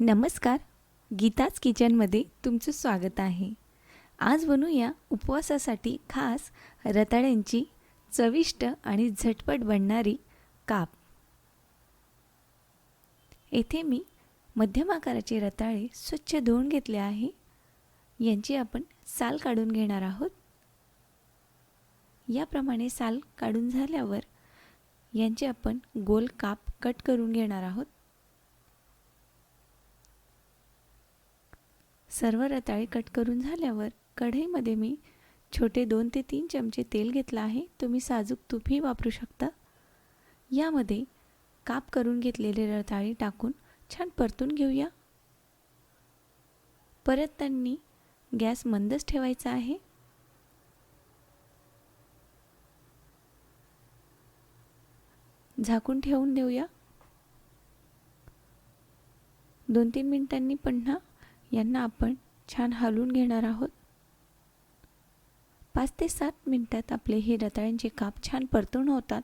नमस्कार. गीताच किचनमध्ये तुमचं स्वागत आहे. आज बनवूया उपवासासाठी खास रताळ्यांची चविष्ट आणि झटपट बनणारी काप. येथे मी मध्यम आकाराचे रताळे स्वच्छ धुवून घेतले आहे. यांची आपण साल काढून घेणार आहोत. याप्रमाणे साल काढून झाल्यावर यांचे आपण गोल काप कट करून घेणार आहोत. सर्व रताळे कट करून झाल्यावर कढईमध्ये मी छोटे दोन ते तीन चमचे तेल घेतलं आहे. तुम्ही साजूक तूपही वापरू शकता. यामध्ये काप करून घेतलेले रताळे टाकून छान परतून घेऊया. परत त्यांनी गॅस मंदच ठेवायचा आहे. झाकून ठेवून देऊया. दोन तीन मिनिटांनी पुन्हा यांना आपण छान हलवून घेणार आहोत. पाच ते सात मिनटात आपले हे रताळ्यांचे काप छान परतून होतात.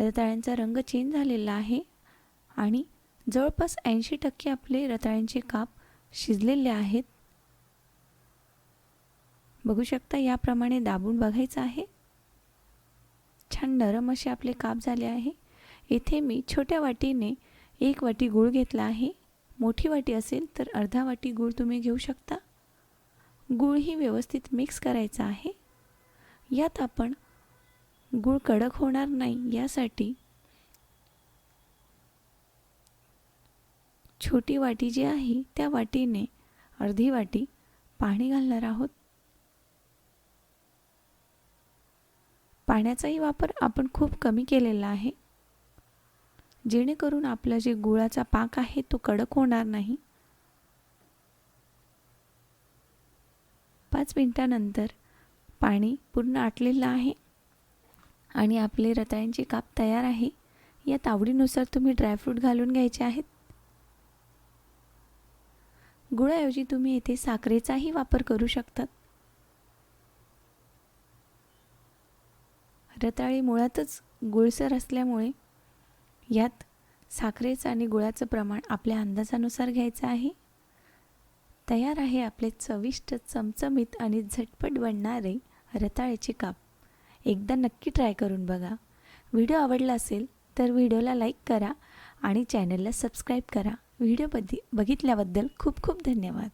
रताळ्यांचा रंग चेंज झालेला आहे आणि जवळपास ऐंशी टक्के आपले रताळ्यांचे काप शिजलेले आहेत. बघू शकता याप्रमाणे दाबून बघायचं आहे. छान नरम असे आपले काप झाले आहे. इथे मी छोट्या वाटीने एक वाटी गूळ घेतला आहे. मोठी वाटी असेल तर अर्धा वाटी गूळ तुम्ही घेऊ शकता. गूळही व्यवस्थित मिक्स करायचा आहे. यात आपण गूळ कडक होणार नाही यासाठी छोटी वाटी जी आहे त्या वाटीने अर्धी वाटी पाणी घालणार आहोत. पाण्याचाही वापर आपण खूप कमी केलेला आहे. जेणेकरून आपला जे गुळाचा पाक आहे तो कडक होणार नाही. पाच मिनटानंतर पाणी पूर्ण आटलेलं आहे आणि आपले रताळ्यांचे काप तयार आहे. यात आवडीनुसार तुम्ही ड्रायफ्रूट घालून घ्यायचे आहेत. गुळाऐवजी तुम्ही येथे साखरेचाही वापर करू शकतात. रताळी मुळातच गुळसर असल्यामुळे यात साखरेचं आणि गुळाचं प्रमाण आपल्या अंदाजानुसार घ्यायचं आहे. तयार आहे आपले चविष्ट चमचमीत आणि झटपट बनणारे रताळ्याचे काप. एकदा नक्की ट्राय करून बघा. व्हिडिओ आवडला असेल तर व्हिडिओला लाईक करा आणि चॅनलला सबस्क्राईब करा. व्हिडिओ बधी बघितल्याबद्दल खूप खूप धन्यवाद.